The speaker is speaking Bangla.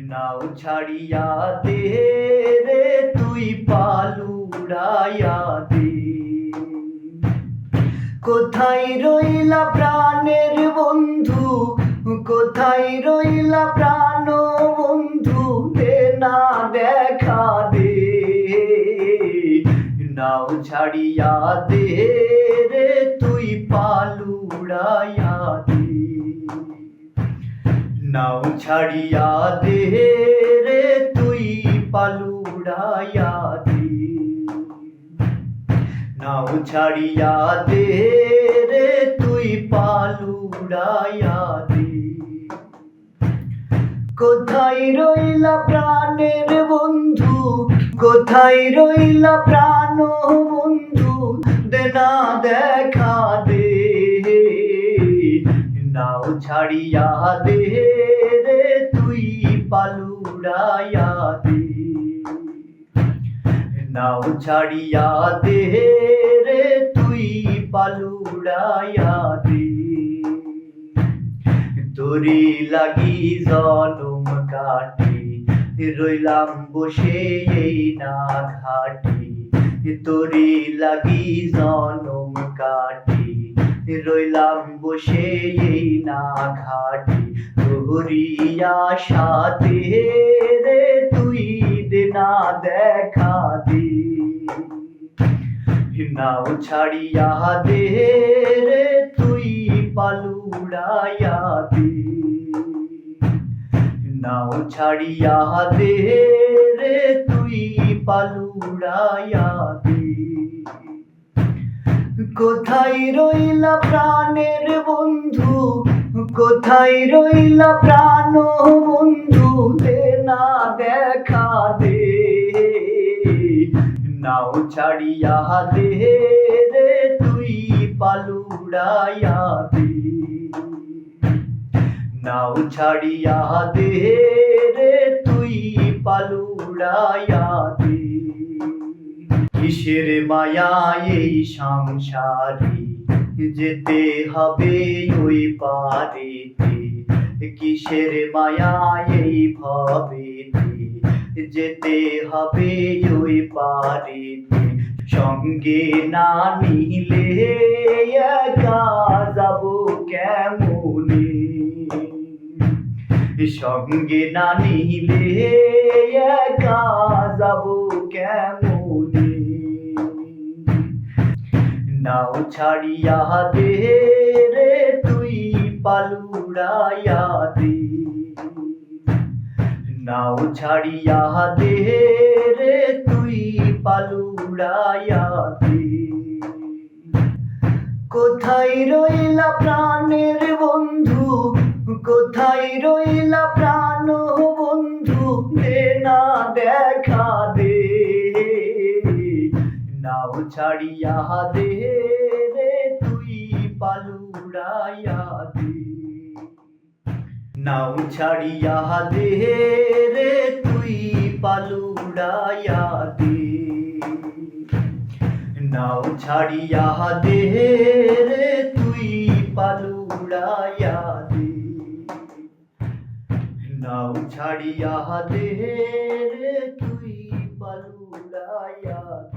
নাও ছাড়িয়া দে রে, তুই পালুড়াইয়া দে। কোথায় রইলা প্রাণের বন্ধু? কোথায় রইলা প্রাণ বন্ধু? দে না দেখা দে। নাও ছাড়িয়া দে রে, তুই পালুড়াইয়া দে। নাও ছাড়িয়া দে রে, তুই পালুড়াইয়া দে। নাও ছাড়িয়া দে রে, তুই পালুড়াইয়া দে। কোথায় রইলা প্রাণের বন্ধু? কোথায় রইলা প্রাণ বন্ধু? দেনা দেখা দে নাও ছাড়িয়া দে রে তুই পালুড়াইয়া দে তোরি লাগি জনম কাটি রইলাম বসে এই না ঘাটি তোরি লাগি জনম কাটি রইলাম বসে এই না ঘাটি তোরিয়া সাথে রে, তুই দেনা দেখা দে। নাও ছাড়িয়া দে রে, তুই পালুড়াইয়া দে। নাও ছাড়িয়া দে রে, তুই পালুড়াইয়া দে। কোথায় রইলা প্রাণের বন্ধু? কোথায় রইলা প্রাণ বন্ধু? দে না দেখা দে। নাও ছাড়িয়া দে রে তুই পালুড়াইয়া দে। নাও ছাড়িয়া দে রে তুই পালুড়াইয়া দে। কিসের মায়া এই সংসারে যেতে হবে ওই পারেতে কিসের মায়া এই ভবেতে যেতে হবে ওই পারেতে সঙ্গে না নিলে একা যাব কেমনে? সঙ্গে না নিলে একা যাব কেমনে? নাও ছাড়িয়া দে রে, তুই পালুড়াইয়া দে। নাও ছাড়িয়া দে রে, তুই পালুড়াইয়া দে। কোথায় রইলা প্রাণের বন্ধু? কোথায় রইলা প্রাণ ছাড়িয়া দে রে তুই পালুড়াইয়া দে। নাও ছাড়িয়া দে রে তুই পালুড়াইয়া দে। নাও ছাড়িয়া দে রে তুই পালুড়াইয়া দে। নাও ছাড়িয়া দে রে তুই পালুড়াইয়া দে।